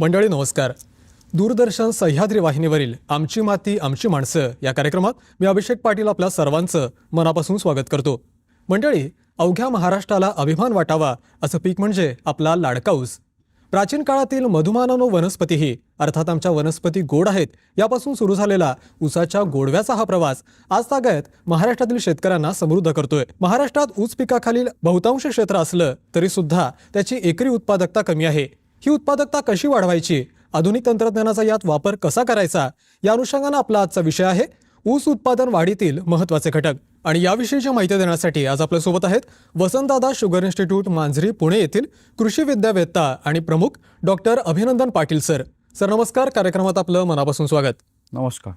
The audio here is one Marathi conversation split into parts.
मंडळी नमस्कार. दूरदर्शन सह्याद्री वाहिनीवरील आमची माती आमची माणसं या कार्यक्रमात मी अभिषेक पाटील आपल्या सर्वांचं मनापासून स्वागत करतो. मंडळी अवघ्या महाराष्ट्राला अभिमान वाटावा असं पीक म्हणजे आपला लाडका ऊस प्राचीन काळातील मधुमानानो वनस्पतीही अर्थात आमच्या वनस्पती गोड आहेत यापासून सुरू झालेला ऊसाच्या गोडव्याचा हा प्रवास आज तागायत महाराष्ट्रातील शेतकऱ्यांना समृद्ध करतोय. महाराष्ट्रात ऊस पिकाखालील बहुतांश क्षेत्र असलं तरी सुद्धा त्याची एकरी उत्पादकता कमी आहे. ही उत्पादकता कशी वाढवायची? आधुनिक तंत्रज्ञानाचा यात वापर कसा करायचा? या अनुषंगानं आपला आजचा विषय आहे ऊस उत्पादन वाढीतील महत्त्वाचे घटक. आणि याविषयीची माहिती देण्यासाठी आज आपल्यासोबत आहेत वसंतदादा शुगर इन्स्टिट्यूट मांजरी पुणे येथील कृषी विद्यावेत्ता आणि प्रमुख डॉक्टर अभिनंदन पाटील सर. सर नमस्कार. कार्यक्रमात आपलं मनापासून स्वागत. नमस्कार.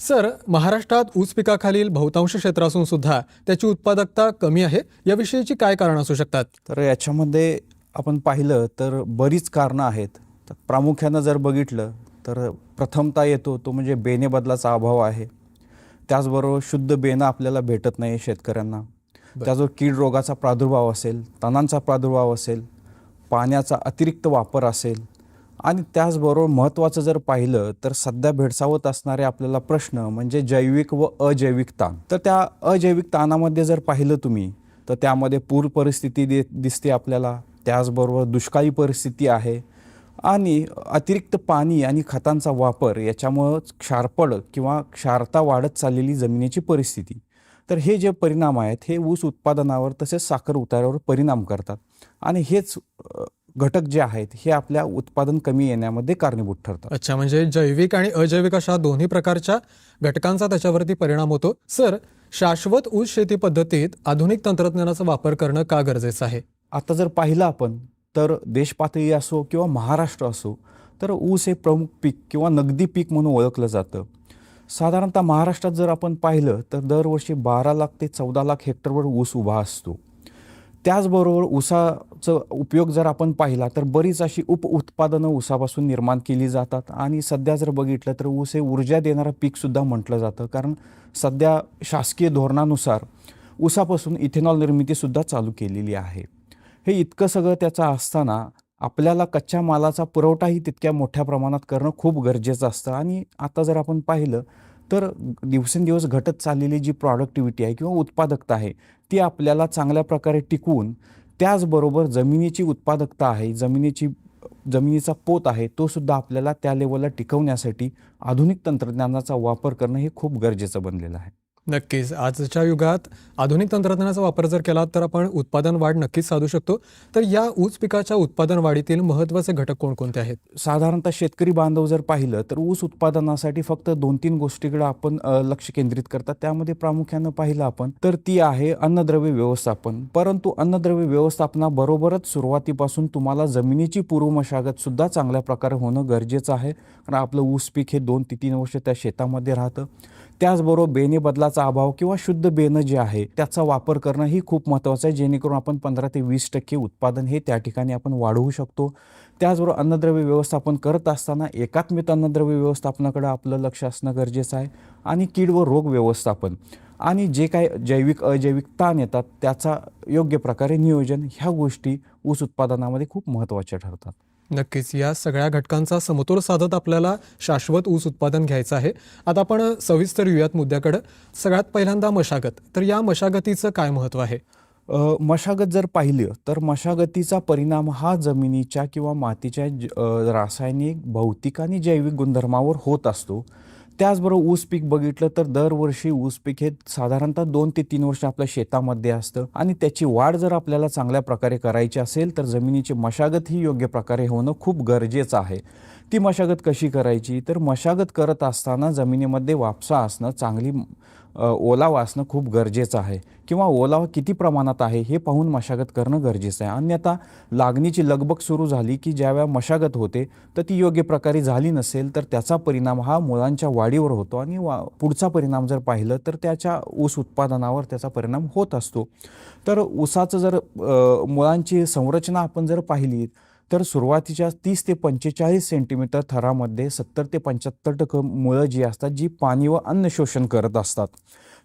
सर महाराष्ट्रात ऊस पिकाखालील बहुतांश क्षेत्र असून सुद्धा त्याची उत्पादकता कमी आहे. याविषयीची काय कारण असू शकतात? तर याच्यामध्ये आपण पाहिलं तर बरीच कारणं आहेत. तर प्रामुख्यानं जर बघितलं तर प्रथमता येतो तो म्हणजे बेने बदलाचा अभाव आहे. त्याचबरोबर शुद्ध बेनं आपल्याला भेटत नाही शेतकऱ्यांना. त्याचबरोबर कीड रोगाचा प्रादुर्भाव असेल तणांचा प्रादुर्भाव असेल पाण्याचा अतिरिक्त वापर असेल आणि त्याचबरोबर महत्त्वाचं जर पाहिलं तर सध्या भेडसावत असणारे आपल्याला प्रश्न म्हणजे जैविक व अजैविक ताण. तर त्या अजैविक ताणामध्ये जर पाहिलं तुम्ही तर त्यामध्ये पूर परिस्थिती दि दिसते आपल्याला. त्याचबरोबर दुष्काळी परिस्थिती आहे आणि अतिरिक्त पाणी आणि खतांचा वापर याच्यामुळं क्षारपड किंवा क्षारता वाढत चाललेली जमिनीची परिस्थिती. तर हे जे परिणाम आहेत हे ऊस उत्पादनावर तसेच साखर उतारावर परिणाम करतात. आणि हेच घटक जे आहेत हे आपल्या उत्पादन कमी येण्यामध्ये कारणीभूत ठरतात. अच्छा म्हणजे जैविक आणि अजैविक अशा दोन्ही प्रकारच्या घटकांचा त्याच्यावरती परिणाम होतो. सर शाश्वत ऊस शेती पद्धतीत आधुनिक तंत्रज्ञानाचा वापर करणं का गरजेचं आहे? आता जर पाहिलं आपण तर देशपातळी असो किंवा महाराष्ट्र असो तर ऊस हे प्रमुख पीक किंवा नगदी पीक म्हणून ओळखलं जातं. साधारणतः महाराष्ट्रात जर आपण पाहिलं तर दरवर्षी बारा लाख ते चौदा लाख हेक्टरवर ऊस उभा असतो. त्याचबरोबर ऊसाचा उपयोग जर आपण पाहिला तर बरीच अशी उप उत्पादनं ऊसापासून निर्माण केली जातात आणि सध्या जर बघितलं तर ऊस हे ऊर्जा देणारं पीकसुद्धा म्हटलं जातं. कारण सध्या शासकीय धोरणानुसार ऊसापासून इथेनॉल निर्मितीसुद्धा चालू केलेली आहे. हे इतकं सगळं त्याचं असताना आपल्याला कच्च्या मालाचा पुरवठाही तितक्या मोठ्या प्रमाणात करणं खूप गरजेचं असतं. आणि आता जर आपण पाहिलं तर दिवसेंदिवस घटत चाललेली जी प्रॉडक्टिव्हिटी आहे किंवा उत्पादकता आहे ती आपल्याला चांगल्या प्रकारे टिकवून त्याचबरोबर जमिनीची उत्पादकता आहे जमिनीची जमिनीचा पोत आहे तो सुद्धा आपल्याला त्या लेवलला टिकवण्यासाठी आधुनिक तंत्रज्ञानाचा वापर करणं हे खूप गरजेचं बनलेलं आहे. नक्कीच. आजच्या युगात आधुनिक तंत्रज्ञानाचा वापर जर केला तर आपण उत्पादन वाढ नक्कीच साधू शकतो. तर या ऊस पिकाच्या उत्पादन वाढीतील महत्त्वाचे घटक कोणकोणते आहेत? साधारणतः शेतकरी बांधव जर पाहिलं तर ऊस उत्पादनासाठी फक्त दोन तीन गोष्टीकडे आपण लक्ष केंद्रित करतात. त्यामध्ये प्रामुख्यानं पाहिलं आपण तर ती आहे अन्नद्रव्य व्यवस्थापन. परंतु अन्नद्रव्य व्यवस्थापनाबरोबरच सुरुवातीपासून तुम्हाला जमिनीची पूर्व मशागत सुद्धा चांगल्या प्रकारे होणं गरजेचं आहे. कारण आपलं ऊस पीक हे दोन ते तीन वर्ष त्या शेतामध्ये राहतं. त्याचबरोबर बेने बदलाचा अभाव किंवा शुद्ध बेनं जे आहे त्याचा वापर करणं ही खूप महत्त्वाचं आहे जेणेकरून आपण पंधरा ते वीस टक्के उत्पादन हे त्या ठिकाणी आपण वाढवू शकतो. त्याचबरोबर अन्नद्रव्य व्यवस्थापन करत असताना एकात्मित अन्नद्रव्य व्यवस्थापनाकडे आपलं लक्ष असणं गरजेचं आहे आणि कीड व रोग व्यवस्थापन आणि जे काय जैविक अजैविक ताण येतात त्याचा योग्य प्रकारे नियोजन ह्या गोष्टी ऊस उत्पादनामध्ये खूप महत्त्वाच्या ठरतात. नक्कीच. या सगळ्या घटकांचा समतोल साधत आपल्याला शाश्वत ऊस उत्पादन घ्यायचं आहे. आता आपण सविस्तर येऊयात मुद्द्याकडं. सगळ्यात पहिल्यांदा मशागत. तर या मशागतीचं काय महत्त्व आहे? मशागत जर पाहिलं तर मशागतीचा परिणाम हा जमिनीच्या किंवा मातीच्या ज- रासायनिक भौतिक आणि जैविक गुणधर्मावर होत असतो. त्याचबरोबर ऊस पीक बघितलं तर दरवर्षी ऊस पीक हे साधारणतः दोन ते तीन वर्ष आपल्या शेतामध्ये असतं. आणि त्याची वाढ जर आपल्याला चांगल्या प्रकारे करायची असेल तर जमिनीची मशागत ही योग्य प्रकारे होणं खूप गरजेचं आहे. ती मशागत कशी करायची? तर मशागत करत असताना जमिनीमध्ये वापसा असणं चांगली ओलावा असणं खूप गरजेचं आहे. किंवा ओलावा किती प्रमाणात आहे हे पाहून मशागत करणं गरजेचं आहे. अन्यथा लागणीची लगबग सुरू झाली की ज्यावेळा मशागत होते तर ती योग्य प्रकारे झाली नसेल तर त्याचा परिणाम हा मुळांच्या वाढीवर होतो. आणि वा पुढचा परिणाम जर पाहिलं तर त्याच्या ऊस उत्पादनावर त्याचा परिणाम होत असतो. तर ऊसाचं जर मुळांची संरचना आपण जर पाहिली तर सुरुवातीच्या तीस ते पंचेचाळीस सेंटीमीटर थरामध्ये सत्तर ते पंच्याहत्तर टक्के मुळं जी असतात जी पाणी व अन्न शोषण करत असतात.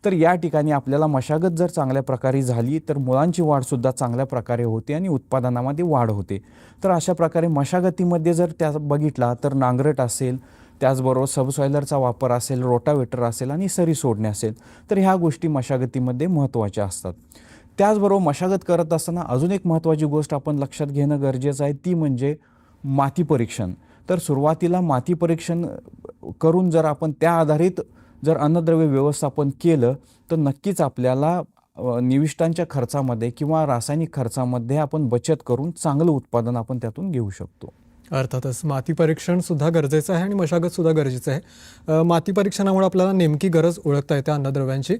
तर या ठिकाणी आपल्याला मशागत जर चांगल्या प्रकारे झाली तर मुळांची वाढसुद्धा चांगल्या प्रकारे होते आणि उत्पादनामध्ये वाढ होते. तर अशा प्रकारे मशागतीमध्ये जर त्या बघितला तर नांगरट असेल त्याचबरोबर सबसॉयलरचा वापर असेल रोटावेटर असेल आणि सरी सोडणे असेल तर ह्या गोष्टी मशागतीमध्ये महत्त्वाच्या असतात. त्याचबरोबर मशागत करत असताना अजून एक महत्त्वाची गोष्ट आपण लक्षात घेणं गरजेचं आहे ती म्हणजे माती परीक्षण. तर सुरुवातीला माती परीक्षण करून जर आपण त्या आधारित जर अन्नद्रव्य व्यवस्थापन केलं तर नक्कीच आपल्याला निविष्टांच्या खर्चामध्ये किंवा रासायनिक खर्चामध्ये आपण बचत करून चांगलं उत्पादन आपण त्यातून घेऊ शकतो. अर्थातच माती परीक्षण सुद्धा गरजेचं आहे आणि मशागत सुद्धा गरजेचं आहे. माती परीक्षणामुळे आपल्याला नेमकी गरज ओळखता येते अन्नद्रव्यांची.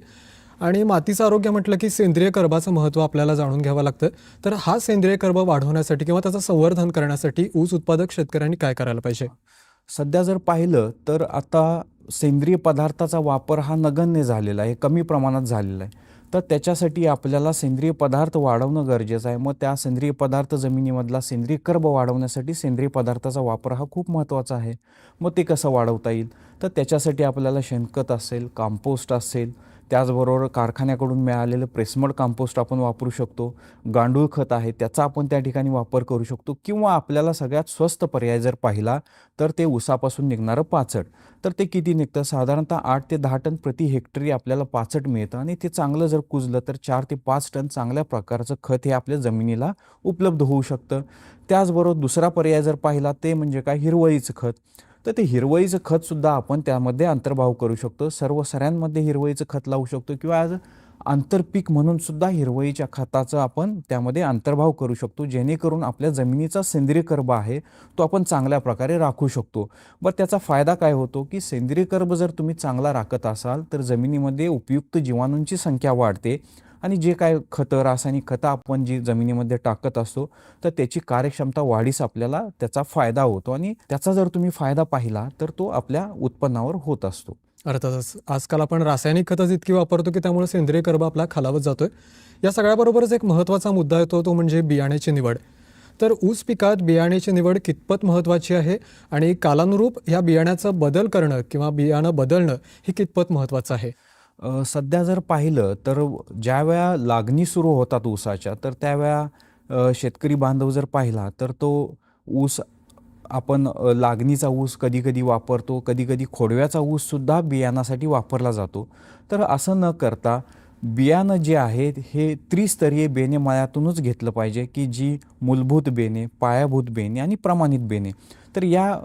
आणि मातीचं आरोग्य म्हटलं की सेंद्रिय कर्बाचं महत्त्व आपल्याला जाणून घ्यावं लागतं. तर हा सेंद्रिय कर्ब वाढवण्यासाठी किंवा त्याचं संवर्धन करण्यासाठी ऊस उत्पादक शेतकऱ्यांनी काय करायला पाहिजे? सध्या जर पाहिलं तर आता सेंद्रिय पदार्थाचा वापर हा नगण्य झालेला आहे कमी प्रमाणात झालेला आहे. तर त्याच्यासाठी आपल्याला सेंद्रिय पदार्थ वाढवणं गरजेचं आहे. मग त्या सेंद्रिय पदार्थ जमिनीमधला सेंद्रिय कर्ब वाढवण्यासाठी सेंद्रिय पदार्थाचा वापर हा खूप महत्त्वाचा आहे. मग ते कसं वाढवता येईल? तर त्याच्यासाठी आपल्याला शेणखत असेल कंपोस्ट असेल त्याचबरोबर कारखान्याकडून मिळालेलं प्रेसमड कंपोस्ट आपण वापरू शकतो. गांडूळ खत आहे त्याचा आपण त्या ठिकाणी वापर करू शकतो. किंवा आपल्याला सगळ्यात स्वस्त पर्याय जर पाहिला तर ते ऊसापासून निघणारं पाचट तर ते किती निघतं? साधारणतः आठ ते दहा टन प्रति हेक्टरी आपल्याला पाचट मिळतं आणि ते चांगलं जर कुजलं तर चार ते पाच टन चांगल्या प्रकारचं खत हे आपल्या जमिनीला उपलब्ध होऊ शकतं. त्याचबरोबर दुसरा पर्याय जर पाहिला ते म्हणजे काय? हिरवळीचं खत. तर ते हिरवळीचं खतसुद्धा आपण त्यामध्ये अंतर्भाव करू शकतो. सर्व सऱ्यांमध्ये हिरवळीचं खत लावू शकतो किंवा आज आंतरपीक म्हणून सुद्धा हिरवळीच्या खताचा आपण त्यामध्ये अंतर्भाव करू शकतो. जेणेकरून आपल्या जमिनीचा सेंद्रिय कर्ब आहे तो आपण चांगल्या प्रकारे राखू शकतो. बरं त्याचा फायदा काय होतो की सेंद्रिय कर्ब जर तुम्ही चांगला राखत असाल तर जमिनीमध्ये उपयुक्त जीवाणूंची संख्या वाढते. आणि जे काय खतं रासायनिक खतं आपण जी जमिनीमध्ये टाकत असतो तर त्याची कार्यक्षमता वाढीस आपल्याला त्याचा फायदा होतो. आणि त्याचा जर तुम्ही फायदा पाहिला तर तो आपल्या उत्पन्नावर होत असतो. अर्थातच आजकाल आपण रासायनिक खतच इतकी वापरतो की त्यामुळे सेंद्रिय कर्ब आपला खालावत जातोय. या सगळ्याबरोबरच एक महत्त्वाचा मुद्दा येतो तो म्हणजे बियाण्याची निवड. तर ऊस पिकात बियाण्याची निवड कितपत महत्त्वाची आहे? आणि कालानुरूप या बियाण्याचा बदल करणं किंवा बियाणं बदलणं हे कितपत महत्त्वाचं आहे? सध्या जर पाहिलं तर ज्या वेळा लागणी सुरू होतात ऊसाच्या तर त्यावेळा शेतकरी बांधव जर पाहिला तर तो ऊस आपण लागणीचा ऊस कधी कधी वापरतो कधी कधी खोडव्याचा ऊससुद्धा बियाणासाठी वापरला जातो. तर असं न करता बियाणं जे आहे हे त्रिस्तरीय बेनेमाळ्यातूनच घेतलं पाहिजे की जी मूलभूत बेणे पायाभूत बेणे आणि प्रमाणित बेणे. तर या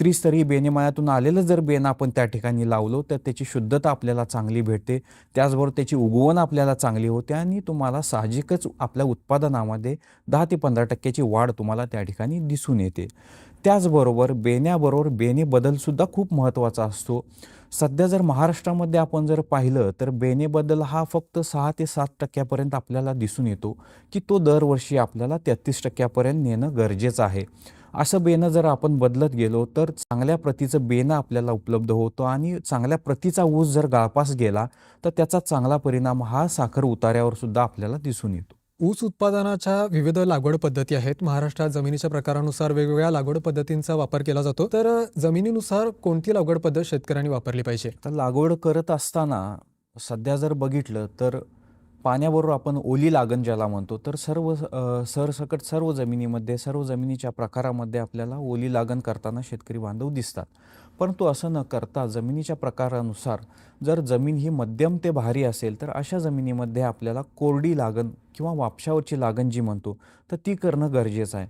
त्रिस्तरीय बेनेमाळ्यातून आलेलं जर बेणं आपण त्या ठिकाणी लावलो तर त्याची शुद्धता आपल्याला चांगली भेटते. त्याचबरोबर त्याची उगवण आपल्याला चांगली होते आणि तुम्हाला साहजिकच आपल्या उत्पादनामध्ये दहा ते पंधरा टक्क्याची वाढ तुम्हाला त्या ठिकाणी दिसून येते. त्याचबरोबर बेण्याबरोबर बेणे बदलसुद्धा खूप महत्त्वाचा असतो. सध्या जर महाराष्ट्रामध्ये आपण जर पाहिलं तर बेनेबद्दल हा फक्त सहा ते सात टक्क्यापर्यंत आपल्याला दिसून येतो की तो दरवर्षी आपल्याला तेहतीस टक्क्यापर्यंत नेणं गरजेचं आहे. असं बेणं जर आपण बदलत गेलो तर चांगल्या प्रतीचं बेणं आपल्याला उपलब्ध होतो आणि चांगल्या प्रतीचा ऊस जर गाळपास गेला तर त्याचा चांगला परिणाम हा साखर उतार्यावर सुद्धा आपल्याला दिसून येतो. ऊस उत्पादनाच्या विविध लागवड पद्धती आहेत. महाराष्ट्रात जमिनीच्या प्रकारानुसार वेगवेगळ्या लागवड पद्धतींचा वापर केला जातो. तर जमिनीनुसार कोणती लागवड पद्धत शेतकऱ्यांनी वापरली पाहिजे? तर लागवड करत असताना सध्या जर बघितलं तर पाण्याबरोबर आपण ओली लागण ज्याला म्हणतो तर सर्व सरसकट सर्व जमिनीमध्ये सर्व जमिनीच्या प्रकारामध्ये आपल्याला ओली लागण करताना शेतकरी बांधव दिसतात. परंतु असं न करता जमिनीच्या प्रकारानुसार जर जमीन ही मध्यम ते भारी असेल तर अशा जमिनीमध्ये आपल्याला कोरडी लागण किंवा वापशावरची लागण जी म्हणतो तर ती करणं गरजेचं आहे.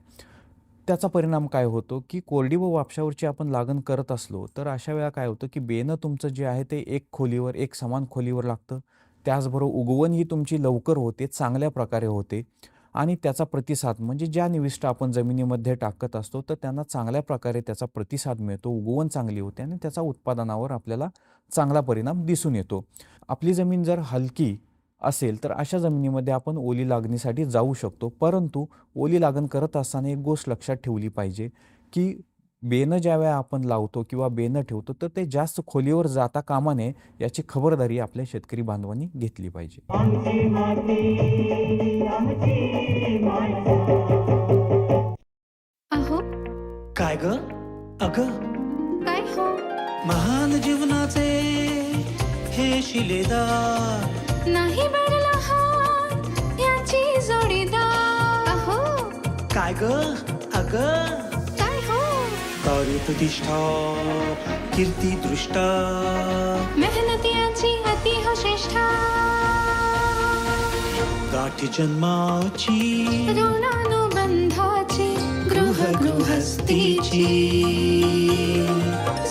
त्याचा परिणाम काय होतो की कोरडी व वापशावरची आपण लागण करत असलो तर अशा वेळा काय होतं की बेनं तुमचं जे आहे ते एक खोलीवर एक समान खोलीवर लागतं. त्याचबरोबर उगवण ही तुमची लवकर होते चांगल्या प्रकारे होते. आणि त्याचा प्रतिसाद म्हणजे ज्या निविष्ट आपण जमिनीमध्ये टाकत असतो तर त्यांना चांगल्या प्रकारे त्याचा प्रतिसाद मिळतो उगवण चांगली होते आणि त्याचा उत्पादनावर आपल्याला चांगला परिणाम दिसून येतो. आपली जमीन जर हलकी असेल तर अशा जमिनीमध्ये आपण ओली लागणीसाठी जाऊ शकतो. परंतु ओली लागण करत असताना एक गोष्ट लक्षात ठेवली पाहिजे की बेनं ज्यावेळा आपण लावतो किंवा बेनं ठेवतो तर ते जास्त खोलीवर जाता कामा नये याची खबरदारी आपल्या शेतकरी बांधवांनी घेतली पाहिजे. अहो. काय ग? अग. काय हो? महान जीवनाचे हे शिलेदार. नाही हा याची जोडीदार. अहो. काय ग? अग. प्रतिष्ठा कीर्ती दृष्टा मेहनतीची अति हो श्रेष्ठा। गाठी जन्माची ऋणानुबंधाची गृह गृहस्थीची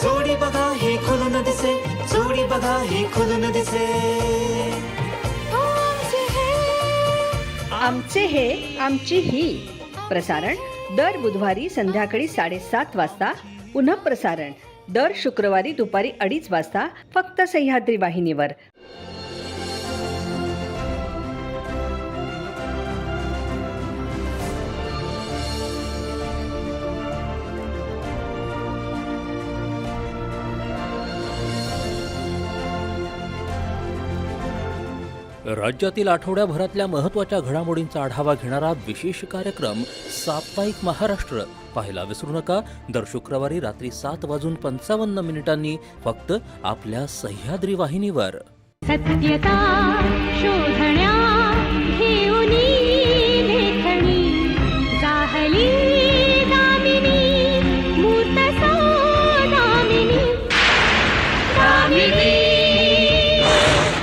जोडी बघा हे खुलून दिसे जोडी बघा हे खुलून दिसे हो आमचे हे। आमचे हे आमची ही। प्रसारण दर बुधवारी संध्याकाळी साडेसात वाजता पुन्हा प्रसारण दर शुक्रवारी दुपारी अडीच वाजता फक्त सह्याद्री वाहिनीवर. राज्यातील आठवड्याभरातल्या महत्त्वाच्या घडामोडींचा आढावा घेणारा विशेष कार्यक्रम साप्ताहिक महाराष्ट्र. पाहायला विसरू नका. दर शुक्रवारी रात्री सात वाजून पंचावन्न मिनिटांनी फक्त आपल्या सह्याद्री वाहिनीवर. सत्यता शोधण्या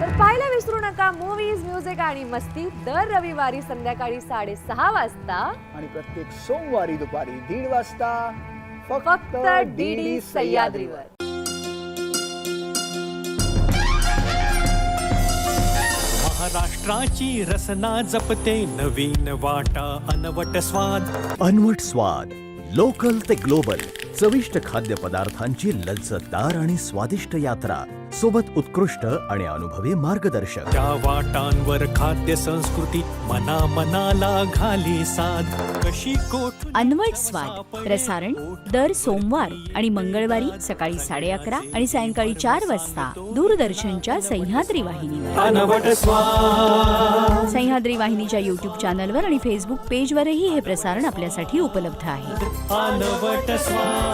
तर पाहायला विसरू नका मूवीज म्युझिक आणि मस्ती दर रविवारी संध्याकाळी साडेसहा वाजता. आणि प्रत्येक सोमवारी दुपारी दीड वाजता फक्त डी डी सह्याद्रीवर. महाराष्ट्राची रसना जपते नवीन वाटा अनवट स्वाद. अनवट स्वाद लोकल ते ग्लोबल चविष्ट खाद्यपदार्थांची लज्जतदार आणि स्वादिष्ट यात्रा. सोबत उत्कृष्ट आणि अनुभवी मार्गदर्शक. त्या वाटांवर खाद्य संस्कृती मना मनाला घाली साध. कशी कोठ अनवट स्वाद प्रसारण दर सोमवार आणि मंगळवारी सकाळी साडे अकरा आणि सायंकाळी चार वाजता दूरदर्शनच्या सह्याद्री वाहिनीवर. अनवट स्वाद. सह्याद्री वाहिनीच्या युट्यूब चॅनलवर आणि फेसबुक पेजवरही हे प्रसारण आपल्यासाठी उपलब्ध आहे. अनवट स्वाद.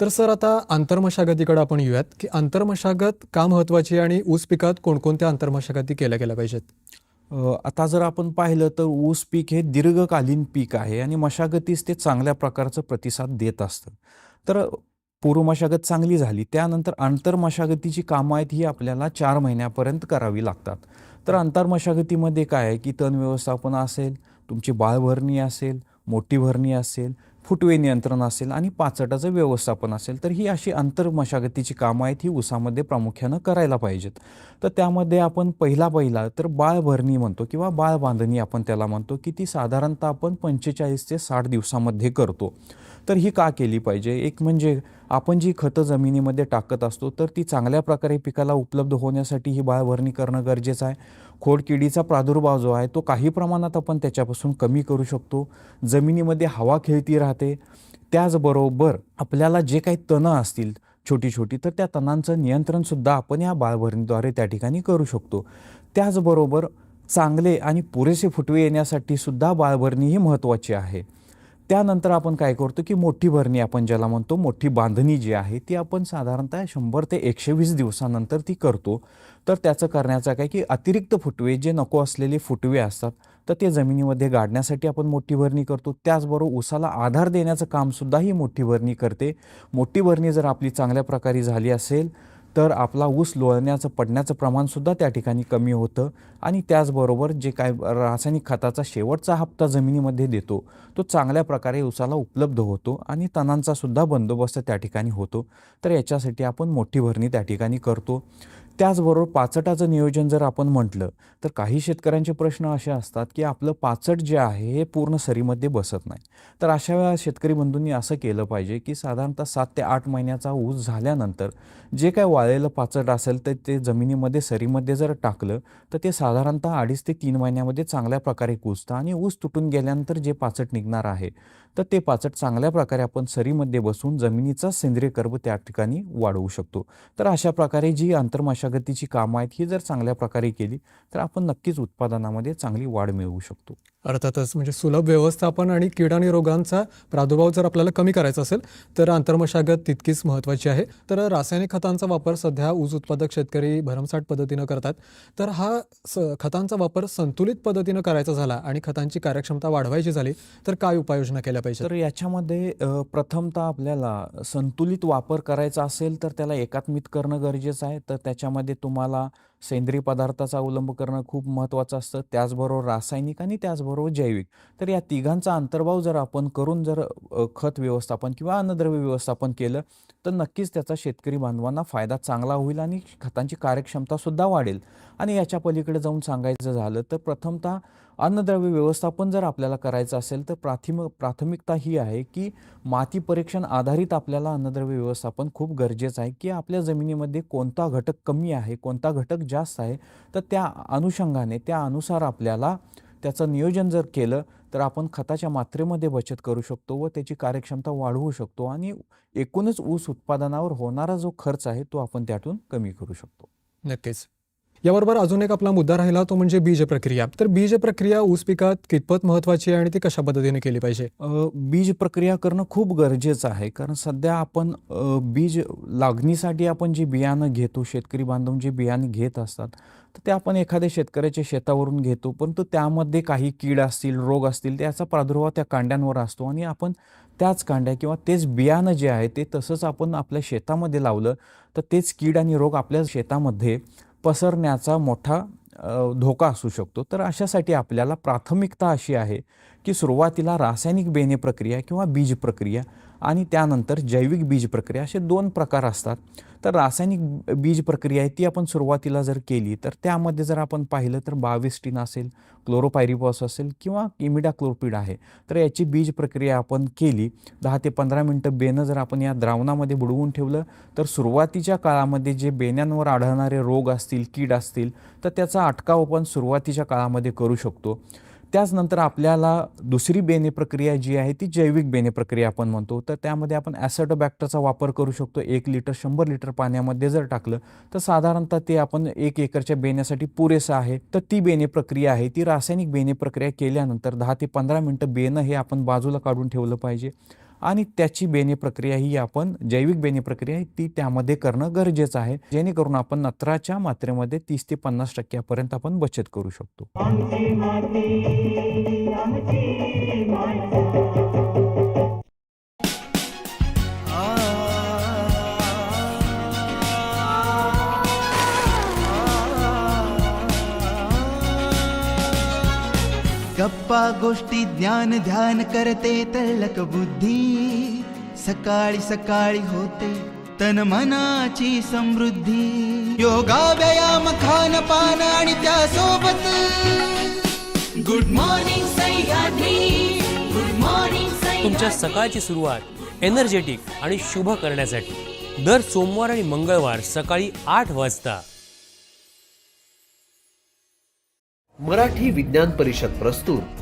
तर सर आता आंतरमशागतीकडे आपण येऊयात की आंतरमशागत का महत्वाची आणि ऊस पिकात कोणकोणत्या आंतरमशागती केल्या गेल्या पाहिजेत? आता जर आपण पाहिलं तर ऊस पीक हे दीर्घकालीन पीक आहे आणि मशागतीस ते चांगल्या प्रकारचं प्रतिसाद देत असतं. तर पूर्व मशागत चांगली झाली त्यानंतर आंतर मशागतीची कामं आहेत ही आपल्याला चार महिन्यापर्यंत करावी लागतात. तर आंतर मशागतीमध्ये काय आहे की तण व्यवस्थापन असेल तुमची बाळभरणी असेल मोठी भरणी असेल फुटवे नियंत्रण असेल आणि पाचटाचं व्यवस्थापन असेल तर ही अशी आंतर मशागतीची कामं आहेत ही उसामध्ये प्रामुख्यानं करायला पाहिजेत. तर त्यामध्ये आपण पहिला पहिला तर बाळभरणी म्हणतो किंवा बाळ बांधणी आपण त्याला म्हणतो की ती साधारणतः आपण पंचेचाळीस ते साठ दिवसामध्ये करतो. तर ही का केली पाहिजे? एक म्हणजे आपण जी खतं जमिनीमध्ये टाकत असतो तर ती चांगल्या प्रकारे पिकाला उपलब्ध होण्यासाठी ही बाळभरणी करणं गरजेचं आहे. खोडकिडीचा प्रादुर्भाव जो आहे तो काही प्रमाणात आपण त्याच्यापासून कमी करू शकतो. जमिनीमध्ये हवा खेळती राहते. त्याचबरोबर आपल्याला जे काही तणं असतील छोटी छोटी तर त्या तणांचं नियंत्रणसुद्धा आपण या बाळभरणीद्वारे त्या ठिकाणी करू शकतो. त्याचबरोबर चांगले आणि पुरेसे फुटवे येण्यासाठी सुद्धा बाळभरणी ही महत्त्वाची आहे. त्यानंतर आपण काय करतो की मोठी भरणी आपण ज्याला म्हणतो मोठी बांधणी जी आहे ती आपण साधारणतः शंभर ते एकशे वीस दिवसानंतर ती करतो. तर त्याचं करण्याचा काय की अतिरिक्त फुटवे जे नको असलेले फुटवे असतात तर ते जमिनीमध्ये गाडण्यासाठी आपण मोठी भरणी करतो. त्याचबरोबर ऊसाला आधार देण्याचं कामसुद्धा ही मोठी भरणी करते. मोठी भरणी जर आपली चांगल्या प्रकारे झाली असेल तर आपला ऊस लोळण्याचं पडण्याचं प्रमाणसुद्धा त्या ठिकाणी कमी होतं आणि त्याचबरोबर जे काय रासायनिक खताचा शेवटचा हप्ता जमिनीमध्ये देतो तो चांगल्या प्रकारे ऊसाला उपलब्ध होतो आणि तणांचासुद्धा बंदोबस्त त्या ठिकाणी होतो. तर याच्यासाठी आपण मोठी भरणी त्या ठिकाणी करतो. त्याचबरोबर पाचटाचं नियोजन जर आपण म्हटलं तर काही शेतकऱ्यांचे प्रश्न असे असतात की आपलं पाचट जे आहे हे पूर्ण सरीमध्ये बसत नाही. तर अशा वेळा शेतकरी बंधूंनी असं केलं पाहिजे की साधारणतः सात ते आठ महिन्याचा ऊस झाल्यानंतर जे काय वाळलेलं पाचट असेल तर ते जमिनीमध्ये सरीमध्ये जर टाकलं तर ते साधारणतः अडीच ते तीन महिन्यामध्ये चांगल्या प्रकारे कुजतं आणि ऊस तुटून गेल्यानंतर जे पाचट निघणार आहे तर ते पाचट चांगल्या प्रकारे आपण सरीमध्ये बसून जमिनीचा सेंद्रिय कर्ब त्या ठिकाणी वाढवू शकतो. तर अशा प्रकारे जी प्रगतीची कामं आहेत ही जर चांगल्या प्रकारे केली तर आपण नक्कीच उत्पादनामध्ये चांगली वाढ मिळवू शकतो. अर्थातच म्हणजे सुलभ व्यवस्थापन आणि कीड आणि रोगांचा प्रादुर्भाव जर आपल्याला कमी करायचा असेल तर आंतरमशागत तितकीच महत्त्वाची आहे. तर रासायनिक खतांचा वापर सध्या ऊस उत्पादक शेतकरी भरमसाठ पद्धतीनं करतात. तर हा स खतांचा वापर संतुलित पद्धतीनं करायचा झाला आणि खतांची कार्यक्षमता वाढवायची झाली तर काय उपाययोजना केल्या पाहिजे तर याच्यामध्ये प्रथमतः आपल्याला संतुलित वापर करायचा असेल तर त्याला एकात्मित करणं गरजेचं आहे. तर त्याच्यामध्ये तुम्हाला सेंद्रिय पदार्थाचा अवलंब करणं खूप महत्त्वाचं असतं. त्याचबरोबर रासायनिक आणि त्याचबरोबर जैविक. तर या तिघांचा अंतर्भाव जर आपण करून जर खत व्यवस्थापन किंवा अन्नद्रव्य व्यवस्थापन केलं तर नक्कीच त्याचा शेतकरी बांधवांना फायदा चांगला होईल आणि खतांची कार्यक्षमतासुद्धा वाढेल. आणि याच्या पलीकडे जाऊन सांगायचं झालं तर प्रथमतः अन्नद्रव्य व्यवस्थापन जर आपल्याला करायचं असेल तर प्राथमिक प्राथमिकता ही आहे की माती परीक्षण आधारित आपल्याला अन्नद्रव्य व्यवस्थापन खूप गरजेचं आहे की आपल्या जमिनीमध्ये कोणता घटक कमी आहे कोणता घटक जास्त आहे तर त्या अनुषंगाने त्या अनुसार आपल्याला त्याचं नियोजन जर केलं तर आपण खताच्या मात्रेमध्ये बचत करू शकतो व त्याची कार्यक्षमता वाढवू शकतो आणि एकूणच ऊस उत्पादनावर होणारा जो खर्च आहे तो आपण त्यातून कमी करू शकतो. नक्कीच. याबरोबर अजून एक आपला मुद्दा राहिला तो म्हणजे बीज प्रक्रिया. तर बीज प्रक्रिया ऊस पिकात कितपत महत्त्वाची आहे आणि ती कशा पद्धतीने केली पाहिजे? बीज प्रक्रिया करणं खूप गरजेचं आहे. कारण सध्या आपण बीज लागणीसाठी आपण जे बियाणं घेतो शेतकरी बांधव जे बियाणे घेत असतात तर ते आपण एखाद्या शेतकऱ्याच्या शेतावरून घेतो. परंतु त्यामध्ये काही कीड असतील रोग असतील त्याचा प्रादुर्भाव त्या कांड्यांवर असतो आणि आपण त्याच कांड्या किंवा तेच बियाणं जे आहे ते तसंच आपण आपल्या शेतामध्ये लावलं तर तेच कीड आणि रोग आपल्या शेतामध्ये पसरण्याचा मोठा धोका असू शकतो. तर अशासाठी आपल्याला प्राथमिकता अशी आहे की सुरुवातीला रासायनिक बेने प्रक्रिया किंवा बीज प्रक्रिया आणि त्यानंतर जैविक बीज प्रक्रिया असे दोन प्रकार असतात. तर रासायनिक बीज प्रक्रिया आहे ती आपण सुरुवातीला जर केली तर त्यामध्ये जर आपण पाहिलं तर बाविस्टीन असेल क्लोरोपायरिपॉस असेल किंवा इमिडाक्लोरपिड आहे. तर याची बीज प्रक्रिया आपण केली दहा ते पंधरा मिनटं बेनं जर आपण या द्रावणामध्ये बुडवून ठेवलं तर सुरुवातीच्या काळामध्ये जे बेण्यांवर आढळणारे रोग असतील कीड असतील तर त्याचा अटकाव आपण सुरुवातीच्या काळामध्ये करू शकतो. त्याचनंतर आपल्याला दुसरी बेने प्रक्रिया जी आहे ती जैविक बेने प्रक्रिया आपण म्हणतो. तर त्यामध्ये आपण ॲसेटोबॅक्टरचा वापर करू शकतो. एक लिटर शंभर लिटर पाण्यामध्ये जर टाकलं तर साधारणतः ते आपण एक एकरच्या बेण्यासाठी पुरेसं आहे. तर ती बेने प्रक्रिया आहे. ती रासायनिक बेने प्रक्रिया केल्यानंतर दहा ते पंधरा मिनटं बेणं हे आपण बाजूला काढून ठेवलं पाहिजे. आणि त्याची बेने प्रक्रिया ही आपण जैविक बेने प्रक्रिया आहे ती त्यामध्ये करणं गरजेचं आहे. जेणेकरून आपण नत्राच्या मात्रेमध्ये तीस ते पन्नास टक्क्यापर्यंत आपण बचत करू शकतो. ज्ञान ध्यान करते तळक बुद्धी. सकाळी सकाळी होते तन मनाची समृद्धी. योगा व्यायाम खान पान आणि त्यासोबत. Good morning Sahyadri. Good morning तुमच्या सकाळची सुरुवात एनर्जेटिक आणि शुभ करण्यासाठी. दर सोमवार आणि मंगळवार सकाळी आठ वाजता. मराठी विज्ञान परिषद प्रस्तुत.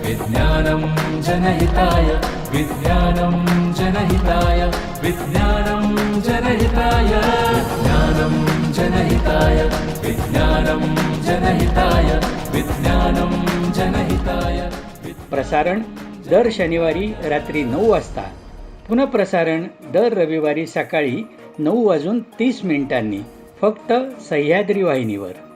विज्ञानम जनहिताय विज्ञानम जनहिताय विज्ञानम जनहिताय. विज्ञानम जनहिताय विज्ञानम जनहिताय विज्ञानम जनहिताय. प्रसारण दर शनिवारी रात्री नऊ वाजता. पुनःप्रसारण दर रविवारी सकाळी नऊ वाजून तीस मिनिटांनी. फक्त सह्याद्री वाहिनीवर.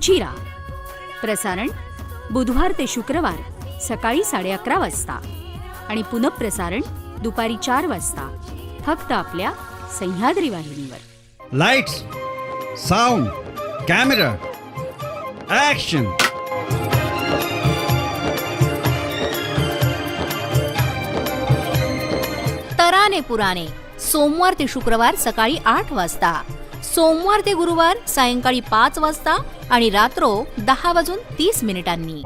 रुचिरा प्रसारण बुधवार ते शुक्रवार सकाळी साडे अकरा वाजता. आणि पुनःप्रसारण दुपारी चार वाजता. फक्त आपल्या सह्याद्री वाहिनीवर. लाइट्स साउंड कैमरा एक्शन तराने पुराणे सोमवार ते शुक्रवार सकाळी आठ वाजता. सोमवार ते गुरुवार सायंकाळी पाच वाजता आणि रात्रो दहा वाजून तीस मिनिटांनी.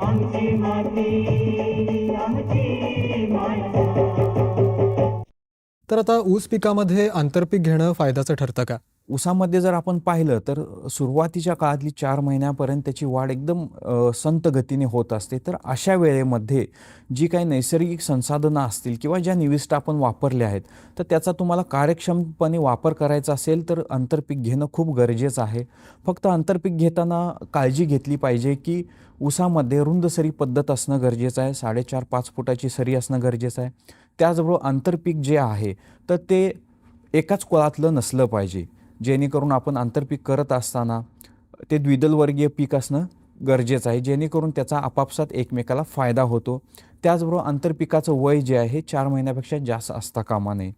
तर आता ऊस पिकामध्ये आंतरपीक घेणं फायद्याचं ठरतं का? ऊसामध्ये जर आपण पाहिलं तर सुरुवातीच्या काळातली चार महिन्यापर्यंत त्याची वाढ एकदम संत गतीने होत असते. तर अशा वेळेमध्ये जी काही नैसर्गिक संसाधनं असतील किंवा ज्या निविष्ठा आपण वापरल्या आहेत तर त्याचा तुम्हाला कार्यक्षमपणे वापर करायचा असेल तर आंतरपीक घेणं खूप गरजेचं आहे. फक्त आंतरपीक घेताना काळजी घेतली पाहिजे की ऊसामध्ये रुंद सरी पद्धत असणं गरजेचं आहे. साडेचार पाच फुटाची सरी असणं गरजेचं आहे. त्याचबरोबर आंतरपीक जे आहे तर ते एकाच कुळातलं नसलं पाहिजे. जेणेकरून आपण आंतरपीक करत असताना ते द्विदलवर्गीय पीक असणं गरजेचं आहे. जेणेकरून त्याचा आपापसात एकमेकाला फायदा होतो. त्याचबरोबर आंतरपिकाचं वय जे आहे चार महिन्यापेक्षा जास्त असता कामा नये.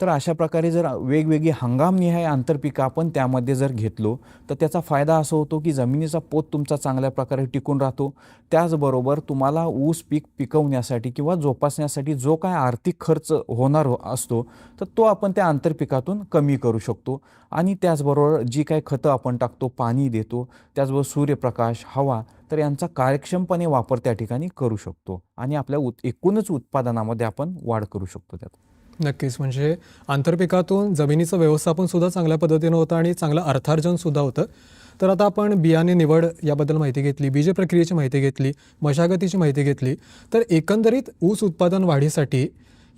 तर अशा प्रकारे जर वेगवेगळी हंगामनिहाय आंतरपिकं आपण त्यामध्ये जर घेतलो तर त्याचा फायदा असा होतो की जमिनीचा पोत तुमचा चांगल्या प्रकारे टिकून राहतो. त्याचबरोबर तुम्हाला ऊस पीक पिकवण्यासाठी किंवा जोपासण्यासाठी जो काय आर्थिक खर्च होणार हो असतो तर तो आपण त्या आंतरपिकातून कमी करू शकतो. आणि त्याचबरोबर जी काही खतं आपण टाकतो पाणी देतो त्याचबरोबर सूर्यप्रकाश हवा तर यांचा कार्यक्षमपणे वापर त्या ठिकाणी करू शकतो. आणि आपल्या उत एकूणच उत्पादनामध्ये आपण वाढ करू शकतो त्यात. नक्कीच. म्हणजे आंतरपिकातून जमिनीचं व्यवस्थापन सुद्धा चांगल्या पद्धतीनं होतं आणि चांगलं अर्थार्जन सुद्धा होतं. तर आता आपण बियाणे निवड याबद्दल माहिती घेतली बीज प्रक्रियेची माहिती घेतली मशागतीची माहिती घेतली. तर एकंदरीत ऊस उत्पादन वाढीसाठी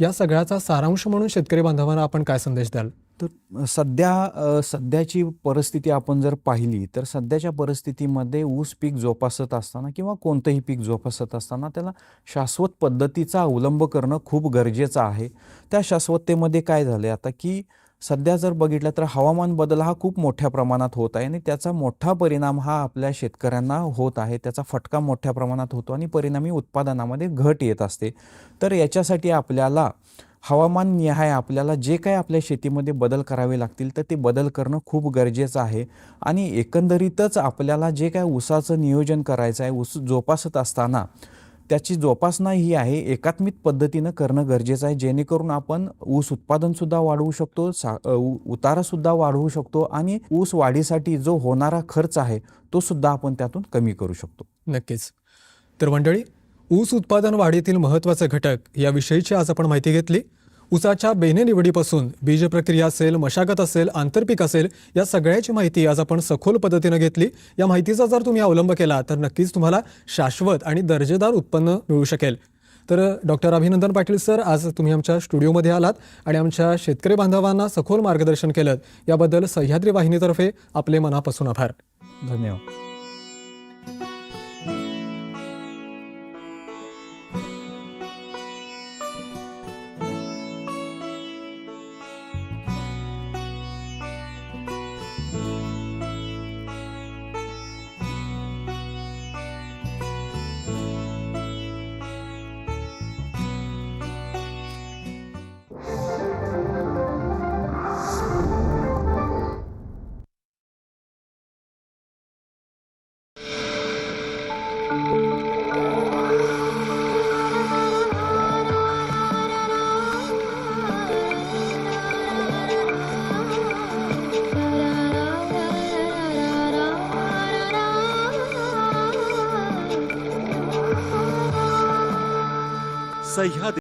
या सगळ्याचा सारांश म्हणून शेतकरी बांधवांना आपण काय संदेश द्याल? तर सध्या सध्याची परिस्थिती आपण जर पाहिली तर सध्याच्या परिस्थितीमध्ये ऊस पीक जोपासत असताना किंवा कोणतंही पीक जोपासत असताना त्याला शाश्वत पद्धतीचा अवलंब करणं खूप गरजेचं आहे. त्या शाश्वततेमध्ये काय झालं आता की सध्या जर बघितलं तर हवामान बदल हा खूप मोठ्या प्रमाणात होत आहे आणि त्याचा मोठा परिणाम हा आपल्या शेतकऱ्यांना होत आहे. त्याचा फटका मोठ्या प्रमाणात होतो आणि परिणामी उत्पादनामध्ये घट येत असते. तर याच्यासाठी आपल्याला हवामान निहाय आपल्याला जे काही आपल्या शेतीमध्ये बदल करावे लागतील तर ते बदल करणं खूप गरजेचं आहे. आणि एकंदरीतच आपल्याला जे काय ऊसाचं नियोजन करायचं आहे ऊस जोपासत असताना त्याची जोपासना ही आहे एकात्मिक पद्धतीनं करणं गरजेचं आहे जेणेकरून आपण ऊस उत्पादनसुद्धा वाढवू शकतो सा उ- उतारासुद्धा वाढवू शकतो आणि ऊस वाढीसाठी जो होणारा खर्च आहे तो सुद्धा आपण त्यातून कमी करू शकतो. नक्कीच. तर मंडळी ऊस उत्पादन वाढीतील महत्त्वाचे घटक याविषयीची आज आपण माहिती घेतली. ऊसाच्या बेने निवडीपासून बीज प्रक्रिया असेल मशागत असेल आंतरपीक असेल या सगळ्याची माहिती आज आपण सखोल पद्धतीनं घेतली. या माहितीचा जर तुम्ही अवलंब केला तर नक्कीच तुम्हाला शाश्वत आणि दर्जेदार उत्पन्न मिळू शकेल. तर डॉक्टर अभिनंदन पाटील सर आज तुम्ही आमच्या स्टुडिओमध्ये आलात आणि आमच्या शेतकरी बांधवांना सखोल मार्गदर्शन केलं. याबद्दल सह्याद्री वाहिनीतर्फे आपले मनापासून आभार. धन्यवाद. सह्याद्री